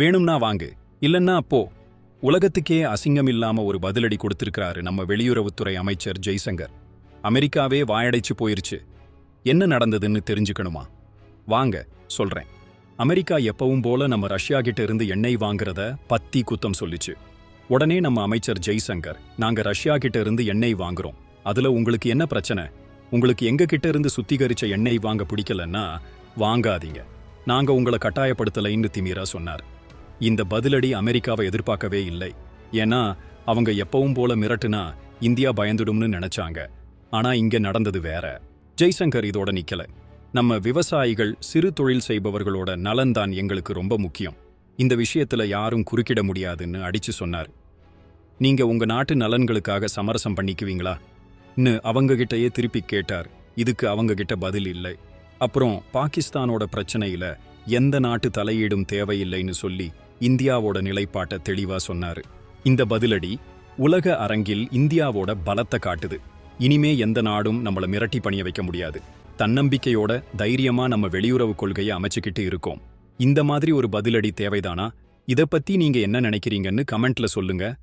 வேணும்னா வாங்கு இல்லன்னா போ. உலகத்துக்கே அசிங்கம் இல்லாம ஒரு பதிலடி கொடுத்திருக்கிறாரு நம்ம வெளியுறவுத்துறை அமைச்சர் ஜெய்சங்கர். அமெரிக்காவே வாயடைச்சு போயிருச்சு. என்ன நடந்ததுன்னு தெரிஞ்சுக்கணுமா? வாங்க சொல்றேன். அமெரிக்கா எப்பவும் போல நம்ம ரஷ்யா கிட்ட இருந்து எண்ணெய் வாங்குறத பத்தி குத்தம் சொல்லிச்சு. உடனே நம்ம அமைச்சர் ஜெய்சங்கர் நாங்க ரஷ்யா கிட்ட இருந்து எண்ணெய் வாங்குறோம். அதுல உங்களுக்கு என்ன பிரச்சனை? உங்களுக்கு எங்க கிட்ட இருந்து சுத்திகரிச்ச எண்ணெய் வாங்க பிடிக்கலன்னா வாங்காதீங்க. நாங்க உங்களை கட்டாயப்படுத்தலைன்னு திமீரா சொன்னார். இந்த பதிலடி அமெரிக்காவை எதிர்பார்க்கவே இல்லை. ஏன்னா அவங்க எப்பவும் போல மிரட்டுனா இந்தியா பயந்துடும்னு நினைச்சாங்க. ஆனா இங்க நடந்தது வேற. ஜெய்சங்கர் இதோட நிக்கல. நம்ம விவசாயிகள் சிறு தொழில் செய்பவர்களோட நலன்தான் எங்களுக்கு ரொம்ப முக்கியம். இந்த விஷயத்துல யாரும் குறுக்கிட முடியாதுன்னு அடிச்சு சொன்னார். நீங்க உங்க நாட்டு நலன்களுக்காக சமரசம் பண்ணிக்குவீங்களா? ன்னு அவங்க கிட்டயே திருப்பி கேட்டார். இதுக்கு அவங்க கிட்ட பதில் இல்லை. அப்புறம் பாகிஸ்தானோட பிரச்சனையில எந்த நாட்டு தலையீடும் தேவையில்லைன்னு சொல்லி இந்தியாவோட நிலைப்பாட்டை தெளிவா சொன்னாரு. இந்த பதிலடி உலக அரங்கில் இந்தியாவோட பலத்தை காட்டுது. இனிமே எந்த நாடும் நம்மள மிரட்டி பணிய வைக்க முடியாது. தன்னம்பிக்கையோட தைரியமா நம்ம வெளியுறவு கொள்கையை அமைச்சுக்கிட்டு இருக்கோம். இந்த மாதிரி ஒரு பதிலடி தேவைதானா? இத பத்தி நீங்க என்ன நினைக்கிறீங்கன்னு கமெண்ட்ல சொல்லுங்க.